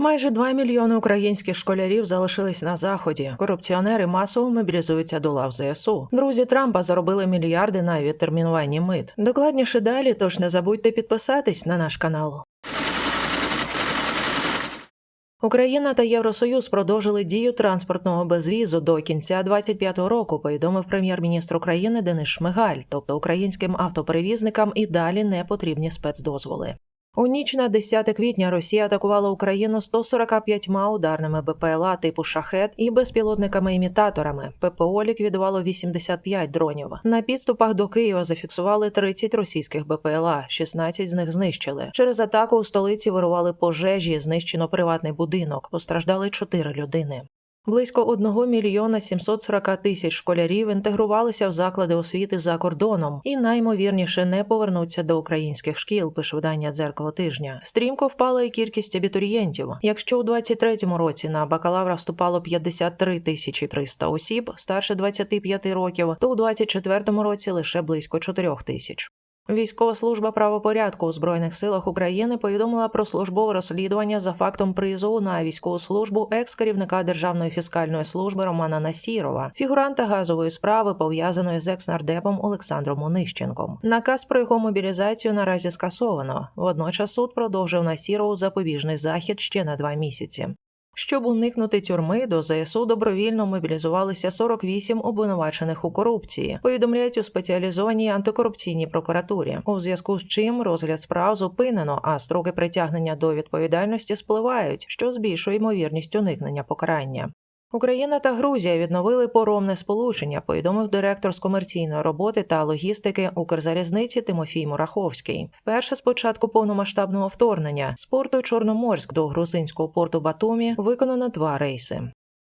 Майже 2 мільйони українських школярів залишились на заході. Корупціонери масово мобілізуються до лав ЗСУ. Друзі Трампа заробили мільярди на відтермінуванні мит. Докладніше далі, тож не забудьте підписатись на наш канал. Україна та Євросоюз продовжили дію транспортного безвізу до кінця 25-го року. Повідомив прем'єр-міністр України Денис Шмигаль. Тобто українським автоперевізникам і далі не потрібні спецдозволи. У ніч на 10 квітня Росія атакувала Україну 145 ударними БПЛА типу шахет і безпілотниками-імітаторами. ППО ліквідувало 85 дронів. На підступах до Києва зафіксували 30 російських БПЛА, 16 з них знищили. Через атаку у столиці вирували пожежі, знищено приватний будинок. Постраждали 4 людини. Близько 1 мільйона 740 тисяч школярів інтегрувалися в заклади освіти за кордоном і наймовірніше не повернуться до українських шкіл. Пише видання дзеркало тижня. Стрімко впала і кількість абітурієнтів. Якщо у 23-му році на бакалавра вступало 53 тисячі 300 осіб старше 25 років, то у 24-му році лише близько 4 тисяч. Військова служба правопорядку у збройних силах України повідомила про службове розслідування за фактом призову на військову службу екс-керівника Державної фіскальної служби Романа Насірова, фігуранта газової справи, пов'язаної з екс-нардепом Олександром Онищенком. Наказ про його мобілізацію наразі скасовано. Водночас суд продовжив Насірову запобіжний захід ще на два місяці. Щоб уникнути тюрми, до ЗСУ добровільно мобілізувалися 48 обвинувачених у корупції. Повідомляють у спеціалізованій антикорупційній прокуратурі. У зв'язку з чим розгляд справ зупинено, а строки притягнення до відповідальності спливають, що збільшує ймовірність уникнення покарання. Україна та Грузія відновили поромне сполучення, повідомив директор з комерційної роботи та логістики Укрзалізниці Тимофій Мураховський. Вперше з початку повномасштабного вторгнення з порту Чорноморськ до грузинського порту Батумі виконано два рейси.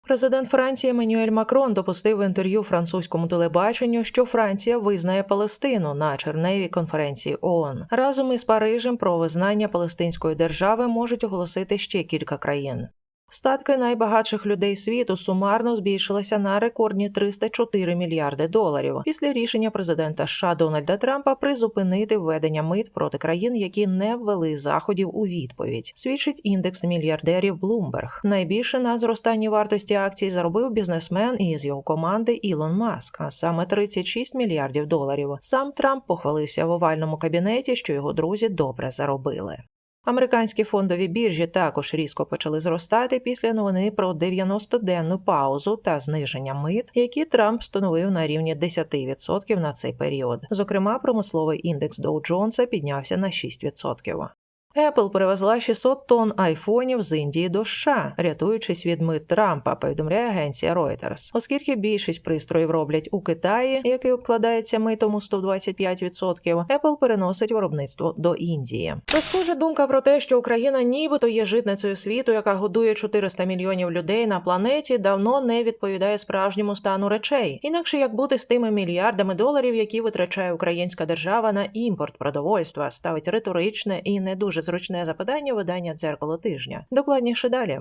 Президент Франції Еммануель Макрон допустив в інтерв'ю французькому телебаченню, що Франція визнає Палестину на черневій конференції ООН. Разом із Парижем про визнання Палестинської держави можуть оголосити ще кілька країн. Статки найбагатших людей світу сумарно збільшилися на рекордні 304 мільярди доларів після рішення президента США Дональда Трампа призупинити введення мит проти країн, які не ввели заходів у відповідь. Свідчить індекс мільярдерів Bloomberg. Найбільше на зростанні вартості акцій заробив бізнесмен із його команди Ілон Маск, а саме 36 мільярдів доларів. Сам Трамп похвалився в овальному кабінеті, що його друзі добре заробили. Американські фондові біржі також різко почали зростати після новини про 90-денну паузу та зниження мит, які Трамп встановив на рівні 10% на цей період. Зокрема, промисловий індекс Dow Джонса піднявся на 6%. Apple привезла 600 тонн айфонів з Індії до США, рятуючись від мит Трампа, повідомляє агенція Reuters. Оскільки більшість пристроїв роблять у Китаї, який обкладається митом у 125%, Apple переносить виробництво до Індії. То схоже думка про те, що Україна нібито є житницею світу, яка годує 400 мільйонів людей на планеті, давно не відповідає справжньому стану речей. Інакше як бути з тими мільярдами доларів, які витрачає українська держава на імпорт продовольства, ставить риторичне і не дуже зручне запитання видання дзеркало тижня. Докладніше далі.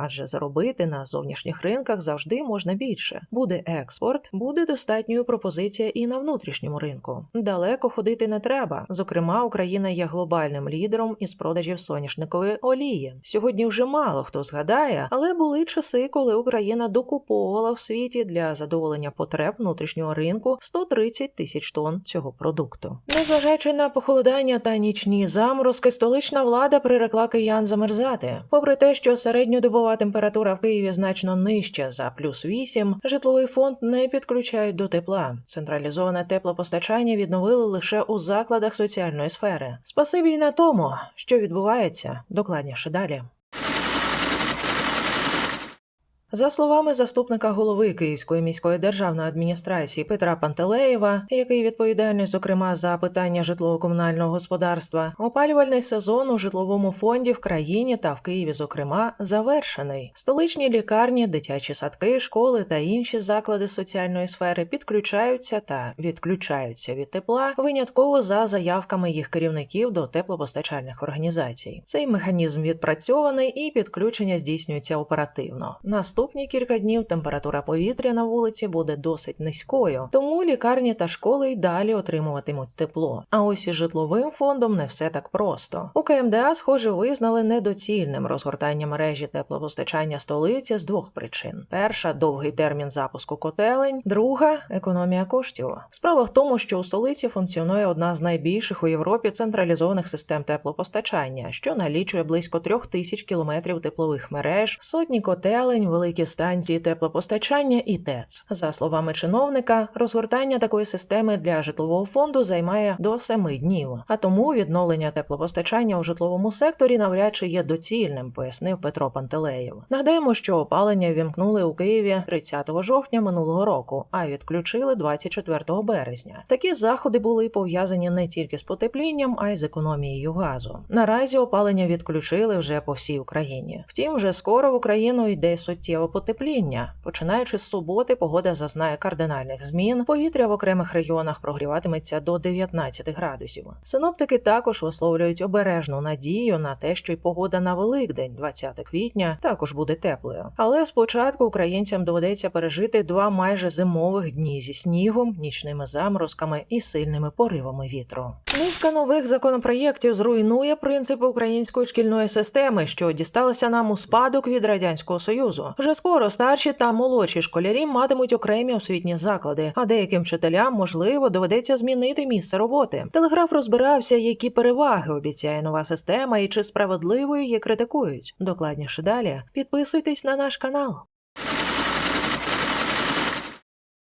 адже заробити на зовнішніх ринках завжди можна більше. Буде експорт, буде достатньою пропозиція і на внутрішньому ринку. Далеко ходити не треба. Зокрема, Україна є глобальним лідером із продажів соняшникової олії. Сьогодні вже мало хто згадає, але були часи, коли Україна докуповувала в світі для задоволення потреб внутрішнього ринку 130 тисяч тонн цього продукту. Незважаючи на похолодання та нічні заморозки, столична влада прирекла киян замерзати. Попри те, що середньодобова температура в Києві значно нижча за плюс 8, житловий фонд не підключають до тепла. Централізоване теплопостачання відновили лише у закладах соціальної сфери. Спасибі й на тому, що відбувається докладніше далі. За словами заступника голови Київської міської державної адміністрації Петра Пантелеєва, який відповідальний зокрема за питання житлово-комунального господарства, опалювальний сезон у житловому фонді в країні та в Києві, зокрема, завершений. Столичні лікарні, дитячі садки, школи та інші заклади соціальної сфери підключаються та відключаються від тепла винятково за заявками їх керівників до теплопостачальних організацій. Цей механізм відпрацьований і підключення здійснюється оперативно. Наступні кілька днів температура повітря на вулиці буде досить низькою, тому лікарні та школи й далі отримуватимуть тепло. А ось із житловим фондом не все так просто. У КМДА, схоже, визнали недоцільним розгортання мережі теплопостачання столиці з двох причин: перша довгий термін запуску котелень, друга економія коштів. Справа в тому, що у столиці функціонує одна з найбільших у Європі централізованих систем теплопостачання, що налічує близько трьох тисяч кілометрів теплових мереж, сотні котелень, великі станції теплопостачання і ТЕЦ. За словами чиновника, розгортання такої системи для житлового фонду займає до семи днів, а тому відновлення теплопостачання у житловому секторі навряд чи є доцільним, пояснив Петро Пантелеєв. Нагадаємо, що опалення вімкнули у Києві 30 жовтня минулого року, а відключили 24 березня. Такі заходи були пов'язані не тільки з потеплінням, а й з економією газу. Наразі опалення відключили вже по всій Україні. Втім, вже скоро в Україну йде суттєве потепління. Починаючи з суботи, погода зазнає кардинальних змін. Повітря в окремих регіонах прогріватиметься до 19 градусів. Синоптики також висловлюють обережну надію на те, що й погода на Великдень, 20 квітня, також буде теплою. Але спочатку українцям доведеться пережити два майже зимових дні зі снігом, нічними заморозками і сильними поривами вітру. Низка нових законопроєктів зруйнує принципи української шкільної системи, що дісталися нам у спадок від радянського союзу. Вже скоро старші та молодші школярі матимуть окремі освітні заклади, а деяким вчителям можливо доведеться змінити місце роботи. Телеграф розбирався, які переваги обіцяє нова система і чи справедливо її критикують. Докладніше далі підписуйтесь на наш канал.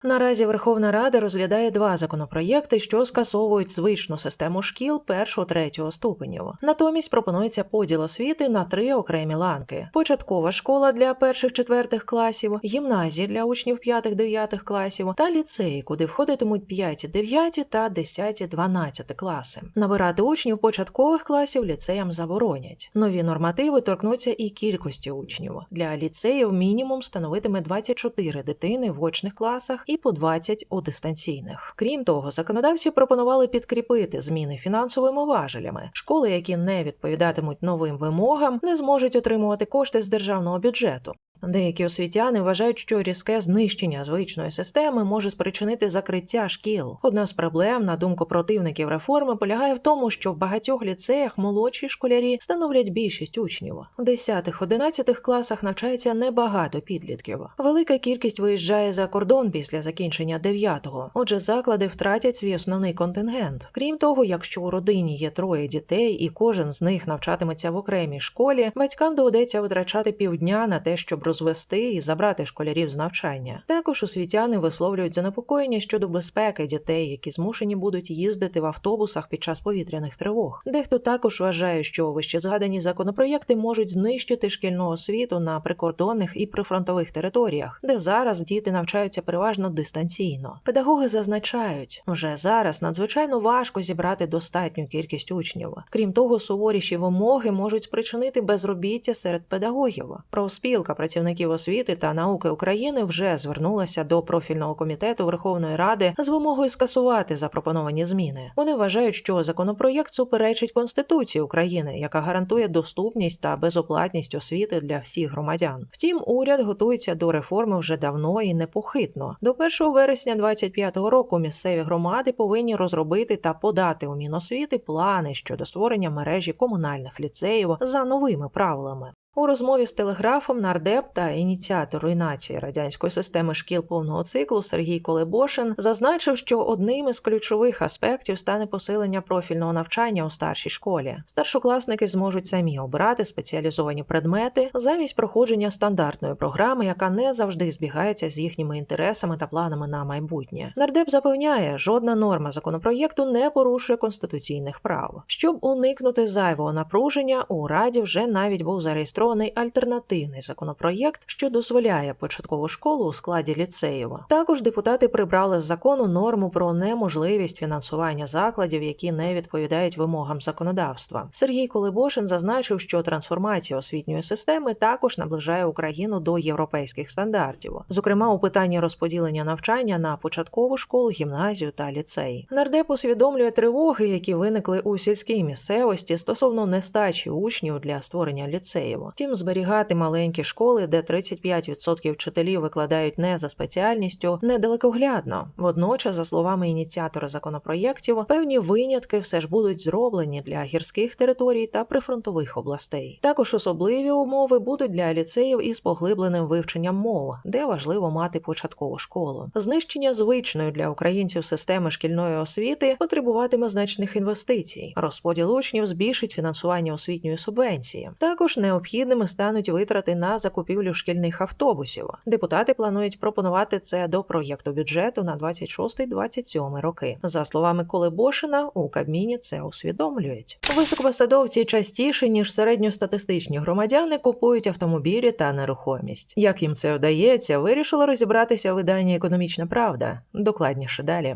Наразі Верховна Рада розглядає два законопроєкти, що скасовують звичну систему шкіл першого-третього ступенів. Натомість пропонується поділ освіти на три окремі ланки: початкова школа для перших-четвертих класів, гімназії для учнів п'ятих-дев'ятих класів та ліцеї, куди входитимуть 5, 9 та 10, 12 класи. Набирати учнів початкових класів ліцеям заборонять. Нові нормативи торкнуться і кількості учнів. Для ліцеїв мінімум становитиме 24 дитини в очних класах і по 20 у дистанційних. Крім того, законодавці пропонували підкріпити зміни фінансовими важелями. Школи, які не відповідатимуть новим вимогам, не зможуть отримувати кошти з державного бюджету. Деякі освітяни вважають, що різке знищення звичної системи може спричинити закриття шкіл. Одна з проблем, на думку противників реформи, полягає в тому, що в багатьох ліцеях молодші школярі становлять більшість учнів. У 10-11 класах навчається небагато підлітків. Велика кількість виїжджає за кордон після закінчення 9-го. Отже, заклади втратять свій основний контингент. Крім того, якщо у родині є троє дітей і кожен з них навчатиметься в окремій школі, батькам доведеться витрачати півдня на те, щоб розвести і забрати школярів з навчання. Також освітяни висловлюють занепокоєння щодо безпеки дітей, які змушені будуть їздити в автобусах під час повітряних тривог. Дехто також вважає, що вище згадані законопроєкти можуть знищити шкільну освіту на прикордонних і прифронтових територіях, де зараз діти навчаються переважно дистанційно. Педагоги зазначають, вже зараз надзвичайно важко зібрати достатню кількість учнів. Крім того, суворіші вимоги можуть спричинити безробіття серед педагогів. Профспілка працівників освіти та науки України вже звернулася до профільного комітету Верховної Ради з вимогою скасувати запропоновані зміни. Вони вважають, що законопроєкт суперечить Конституції України, яка гарантує доступність та безоплатність освіти для всіх громадян. Втім, уряд готується до реформи вже давно і непохитно. До 1 вересня 2025 року місцеві громади повинні розробити та подати у Міносвіти плани щодо створення мережі комунальних ліцеїв за новими правилами. У розмові з телеграфом нардеп та ініціатор руйнації радянської системи шкіл повного циклу Сергій Колебошин зазначив, що одним із ключових аспектів стане посилення профільного навчання у старшій школі. Старшокласники зможуть самі обирати спеціалізовані предмети замість проходження стандартної програми, яка не завжди збігається з їхніми інтересами та планами на майбутнє. Нардеп запевняє, жодна норма законопроєкту не порушує конституційних прав. Щоб уникнути зайвого напруження, у раді вже навіть був зареєстрований зареєстрований альтернативний законопроєкт, що дозволяє початкову школу у складі ліцеїв. Також депутати прибрали з закону норму про неможливість фінансування закладів, які не відповідають вимогам законодавства. Сергій Колебошин зазначив, що трансформація освітньої системи також наближає Україну до європейських стандартів, зокрема у питанні розподілення навчання на початкову школу, гімназію та ліцей. Нардеп усвідомлює тривоги, які виникли у сільській місцевості стосовно нестачі учнів для створення ліцеїв. Втім, зберігати маленькі школи, де 35% вчителів викладають не за спеціальністю, недалекоглядно. Водночас, за словами ініціатора законопроєктів, певні винятки все ж будуть зроблені для гірських територій та прифронтових областей. Також особливі умови будуть для ліцеїв із поглибленим вивченням мов, де важливо мати початкову школу. Знищення звичної для українців системи шкільної освіти потребуватиме значних інвестицій. Розподіл учнів збільшить фінансування освітньої субвенції. Також необхідно необхідними стануть витрати на закупівлю шкільних автобусів. Депутати планують пропонувати це до проєкту бюджету на 26-27 роки. За словами Колебошина, у Кабміні це усвідомлюють. Високопосадовці частіше ніж середньостатистичні громадяни купують автомобілі та нерухомість. Як їм це вдається, вирішило розібратися видання Економічна Правда. Докладніше далі.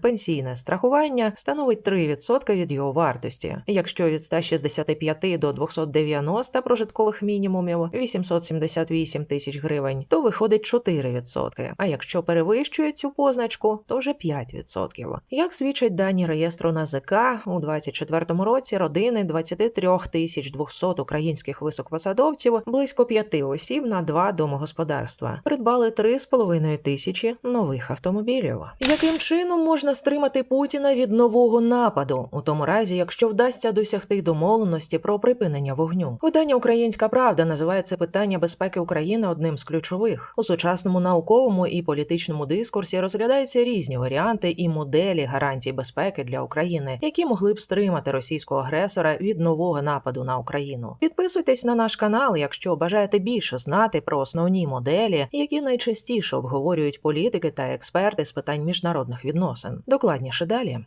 пенсійне страхування становить 3% від його вартості. Якщо від 165 до 290 прожиткових мінімумів 878 тисяч гривень, то виходить 4%. А якщо перевищує цю позначку, то вже 5%. Як свідчать дані реєстру НАЗК, у 2024 році родини 23 тисяч 200 українських високопосадовців, близько 5 осіб на два домогосподарства, придбали 3,5 тисячі нових автомобілів. Яким чином можна стримати Путіна від нового нападу, у тому разі, якщо вдасться досягти домовленості про припинення вогню? Видання Українська Правда називає це питання безпеки України одним з ключових у сучасному науковому і політичному дискурсі розглядаються різні варіанти і моделі гарантій безпеки для України, які могли б стримати російського агресора від нового нападу на Україну. Підписуйтесь на наш канал, якщо бажаєте більше знати про основні моделі, які найчастіше обговорюють політики та експерти з питань міжнародних відносин. Докладніше далі.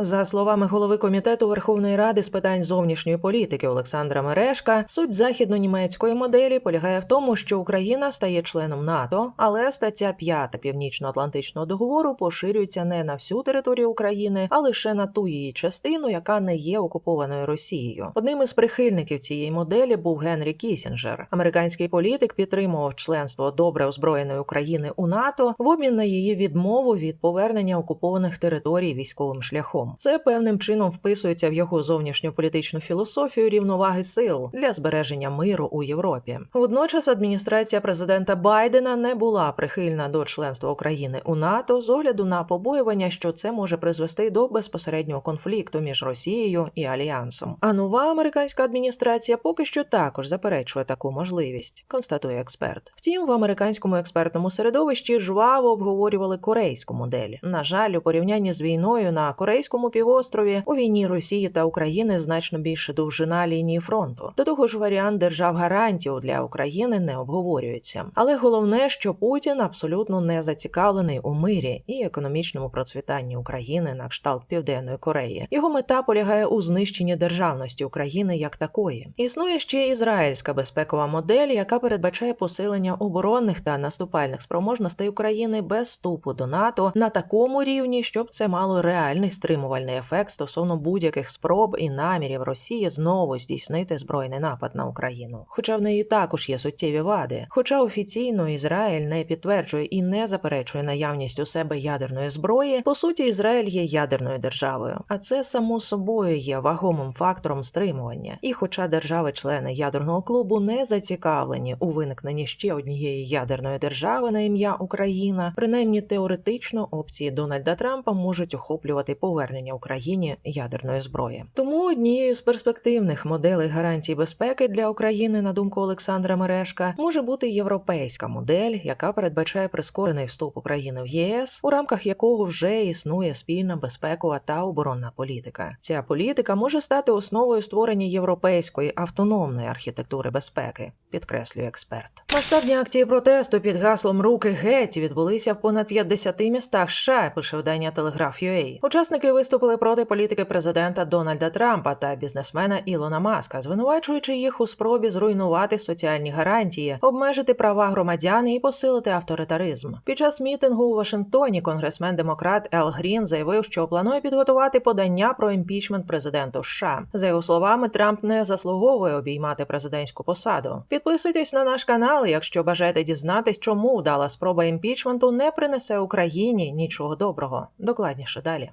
За словами голови комітету Верховної Ради з питань зовнішньої політики Олександра Мерешка, суть західно-німецької моделі полягає в тому, що Україна стає членом НАТО, але стаття 5 Північно-Атлантичного договору поширюється не на всю територію України, а лише на ту її частину, яка не є окупованою Росією. Одним із прихильників цієї моделі був Генрі Кісінджер. Американський політик підтримував членство добре озброєної України у НАТО в обмін на її відмову від повернення окупованих територій військовим шляхом. Це певним чином вписується в його зовнішньополітичну філософію рівноваги сил для збереження миру у Європі. Водночас адміністрація президента Байдена не була прихильна до членства України у НАТО з огляду на побоювання, що це може призвести до безпосереднього конфлікту між Росією і Альянсом. А нова американська адміністрація поки що також заперечує таку можливість, констатує експерт. Втім, в американському експертному середовищі жваво обговорювали корейську модель. На жаль, у порівнянні з війною на корейському Кримському півострові у війні Росії та України значно більше довжина лінії фронту. До того ж, варіант держав гарантів для України не обговорюється. Але головне, що Путін абсолютно не зацікавлений у мирі і економічному процвітанні України на кшталт Південної Кореї. Його мета полягає у знищенні державності України як такої. Існує ще ізраїльська безпекова модель, яка передбачає посилення оборонних та наступальних спроможностей України без вступу до НАТО на такому рівні, щоб це мало реальний стримувальний ефект стосовно будь-яких спроб і намірів Росії знову здійснити збройний напад на Україну. Хоча в неї також є суттєві вади. Хоча офіційно Ізраїль не підтверджує і не заперечує наявність у себе ядерної зброї, по суті, Ізраїль є ядерною державою, а це само собою є вагомим фактором стримування. І, хоча держави-члени ядерного клубу не зацікавлені у виникненні ще однієї ядерної держави на ім'я Україна, принаймні теоретично опції Дональда Трампа можуть охоплювати повернення Україні ядерної зброї. Тому однією з перспективних моделей гарантій безпеки для України, на думку Олександра Мерешка, може бути європейська модель, яка передбачає прискорений вступ України в ЄС, у рамках якого вже існує спільна безпекова та оборонна політика. Ця політика може стати основою створення європейської автономної архітектури безпеки, підкреслює експерт. Масштабні акції протесту під гаслом Руки геть відбулися в понад 50 містах США. Пише видання Telegraph.ua. Учасники виступили проти політики президента Дональда Трампа та бізнесмена Ілона Маска, звинувачуючи їх у спробі зруйнувати соціальні гарантії, обмежити права громадян і посилити авторитаризм. Під час мітингу у Вашингтоні конгресмен демократ Ел Грін заявив, що планує підготувати подання про імпічмент президенту США. За його словами, Трамп не заслуговує обіймати президентську посаду. Підписуйтесь на наш канал, якщо бажаєте дізнатись, чому вдала спроба імпічменту не принесе Україні нічого доброго. Докладніше далі.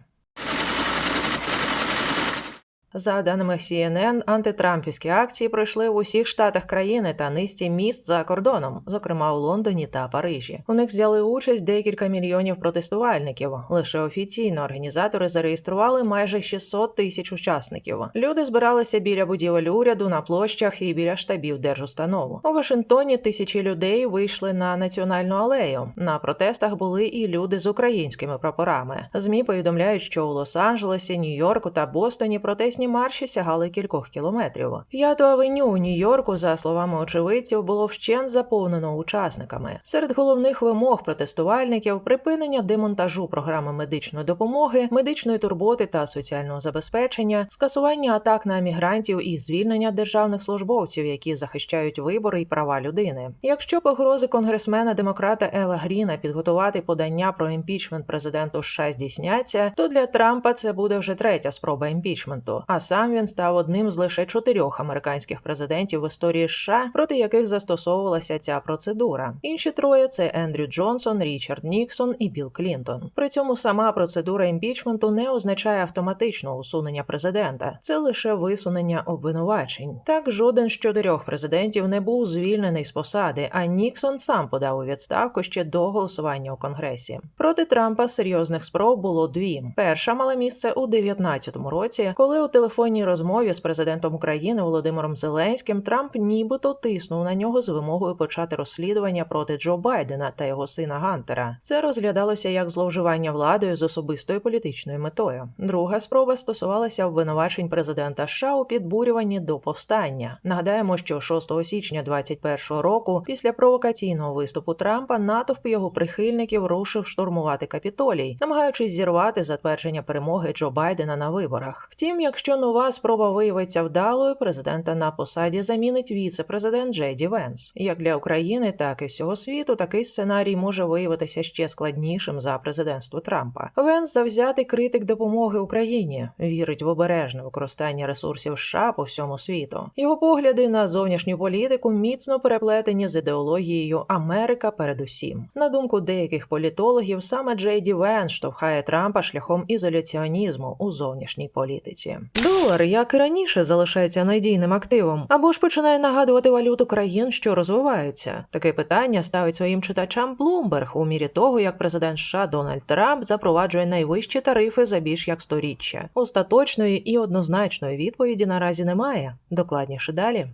За даними CNN, антитрампівські акції пройшли в усіх штатах країни та низці міст за кордоном, зокрема у Лондоні та Парижі. У них взяли участь декілька мільйонів протестувальників. Лише офіційно організатори зареєстрували майже 600 тисяч учасників. Люди збиралися біля будівель уряду на площах і біля штабів держустанов. У Вашингтоні тисячі людей вийшли на національну алею. На протестах були і люди з українськими прапорами. Змі повідомляють, що у Лос-Анджелесі, Нью-Йорку та Бостоні протестні марші сягали кількох кілометрів. П'яту авеню у Нью-Йорку, за словами очевидців, було вщент заповнено учасниками. Серед головних вимог протестувальників припинення демонтажу програми медичної допомоги, медичної турботи та соціального забезпечення, скасування атак на мігрантів і звільнення державних службовців, які захищають вибори і права людини. Якщо погрози конгресмена демократа Ела Гріна підготувати подання про імпічмент президенту США здійсняться, то для Трампа це буде вже третя спроба імпічменту. А сам він став одним з лише чотирьох американських президентів в історії США, проти яких застосовувалася ця процедура. Інші троє це Ендрю Джонсон, Річард Ніксон і Білл Клінтон. При цьому сама процедура імпічменту не означає автоматичного усунення президента, це лише висунення обвинувачень. Так жоден з чотирьох президентів не був звільнений з посади, а Ніксон сам подав у відставку ще до голосування у конгресі. Проти Трампа серйозних спроб було дві. Перша мала місце у 19-му році, коли у телефонній розмові з президентом України Володимиром Зеленським Трамп нібито тиснув на нього з вимогою почати розслідування проти Джо Байдена та його сина Гантера. Це розглядалося як зловживання владою з особистою політичною метою. Друга спроба стосувалася обвинувачень президента США у підбурюванні до повстання. Нагадаємо, що 6 січня 2021 року, після провокаційного виступу Трампа, натовп його прихильників рушив штурмувати капітолій, намагаючись зірвати затвердження перемоги Джо Байдена на виборах. Втім, якщо нова спроба виявиться вдалою, президента на посаді замінить віце-президент Джей Ді Венс. Як для України, так і всього світу такий сценарій може виявитися ще складнішим за президентство Трампа. Венс завзятий критик допомоги Україні, вірить в обережне використання ресурсів США по всьому світу. Його погляди на зовнішню політику міцно переплетені з ідеологією Америка передусім. На думку деяких політологів, саме Джей Ді Венс штовхає Трампа шляхом ізоляціонізму у зовнішній політиці. Долар, як і раніше, залишається надійним активом, або ж починає нагадувати валюту країн, що розвиваються. Таке питання ставить своїм читачам Bloomberg у мірі того, як президент США Дональд Трамп запроваджує найвищі тарифи за більш як сторіччя. Остаточної і однозначної відповіді наразі немає. Докладніше далі.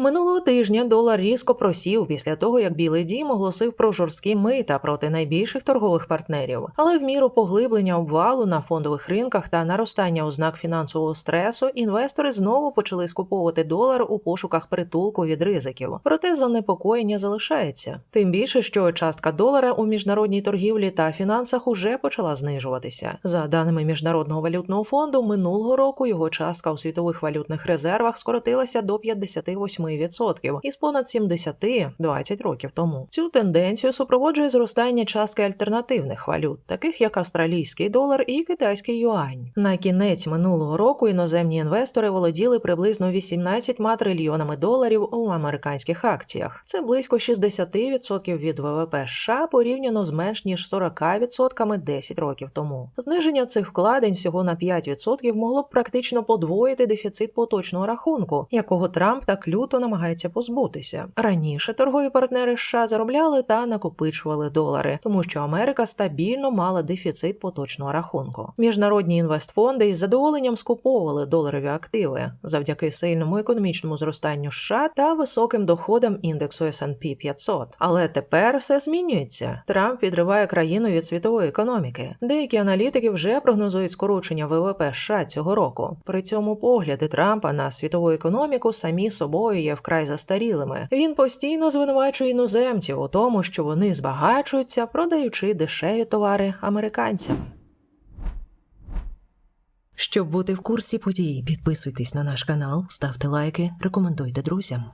Минулого тижня долар різко просів після того, як Білий Дім оголосив про жорсткі мита проти найбільших торгових партнерів. Але в міру поглиблення обвалу на фондових ринках та наростання ознак фінансового стресу інвестори знову почали скуповувати долар у пошуках притулку від ризиків. Проте занепокоєння залишається. Тим більше, що частка долара у міжнародній торгівлі та фінансах уже почала знижуватися. За даними міжнародного валютного фонду, минулого року його частка у світових валютних резервах скоротилася до 58 8% із понад 70 20 років тому. Цю тенденцію супроводжує зростання частки альтернативних валют, таких як австралійський долар і китайський юань. На кінець минулого року іноземні інвестори володіли приблизно 18 трильйонами доларів у американських акціях. Це близько 60% від ВВП США порівняно з менш ніж 40% 10 років тому. Зниження цих вкладень всього на 5% могло б практично подвоїти дефіцит поточного рахунку, якого Трамп так люто намагається позбутися. Раніше торгові партнери США заробляли та накопичували долари, тому що Америка стабільно мала дефіцит поточного рахунку. Міжнародні інвестфонди із задоволенням скуповували доларові активи завдяки сильному економічному зростанню США та високим доходам індексу S&P 500. Але тепер все змінюється. Трамп відриває країну від світової економіки. Деякі аналітики вже прогнозують скорочення ВВП США цього року. При цьому погляди Трампа на світову економіку самі собою є вкрай застарілими. Він постійно звинувачує іноземців у тому, що вони збагачуються, продаючи дешеві товари американцям. Щоб бути в курсі подій, підписуйтесь на наш канал, ставте лайки, рекомендуйте друзям.